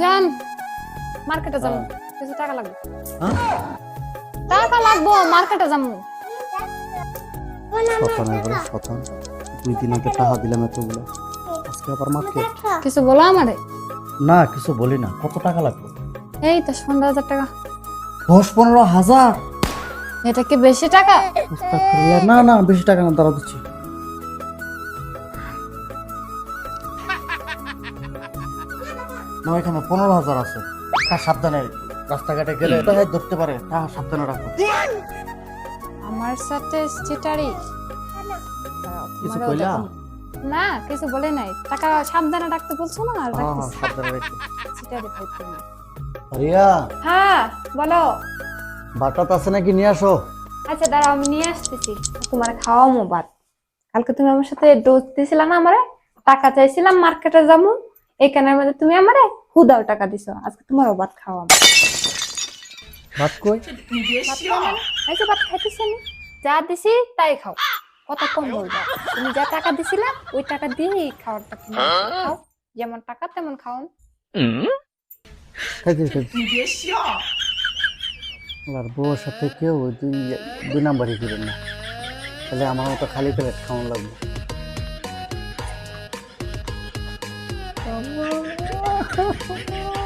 যান মার্কেটে যাব। কিছু টাকা লাগবে। হ্যাঁ? টাকা লাগবো মার্কেটে যাব। এবারে দুই দিন আগে টাকা দিলাম এতগুলো। আজকে আবার মাকে কিছু বলো আমারে। না কিছু বলি না। কত টাকা লাগবে? এই তো পনেরো হাজার টাকা। দশ পনেরো হাজার? এটা কি বেশি টাকা? না না বেশি টাকা না দাঁড়া দিচ্ছি। না এখানে পনেরো হাজার আছে। টাকা সাবধানে রাস্তাঘাটে গেলে ধরতে পারে। টাকা সাবধানে রাখো। আমার সাথে কিছু কইলা? না কিছু বলে নাই। টাকা সাবধানে রাখতে বলছো না? আর হ্যাঁ হ্যাঁ। সাবধানে রাখো। চিটারি পাইতো না। রিয়া? হ্যাঁ বলো। বাটাত আছে নাকি? নিয়ে আসো। আচ্ছা দাঁড়াও আমি নিয়ে আসতেছি। তোমার খাওয়ামো ভাত কালকে তুমি আমার সাথে ডোজ দিছিলা না আমারে? টাকা চাইছিলাম মার্কেটে যাব এইখানের মধ্যে তুমি আমারে হুদাও টাকা দিছো। আজকে তোমারও ভাত খাওয়াবো ভাত কই? ভাত খাও মানে? ভাত খাইতেছি আমি। যা দিছি তাই খাও। কত কম বলবা। তুমি যা টাকা দিছিলা ওই টাকা দিয়েই খাওয়ারটা তুমি খাও। যেমন টাকা তেমন খাও আর বউর সাথে কেউ দুই দুই নাম্বারই দিবেন না। তাহলে আমার মতো খালি প্লেট খাওয়ান লাগবে। 汪汪汪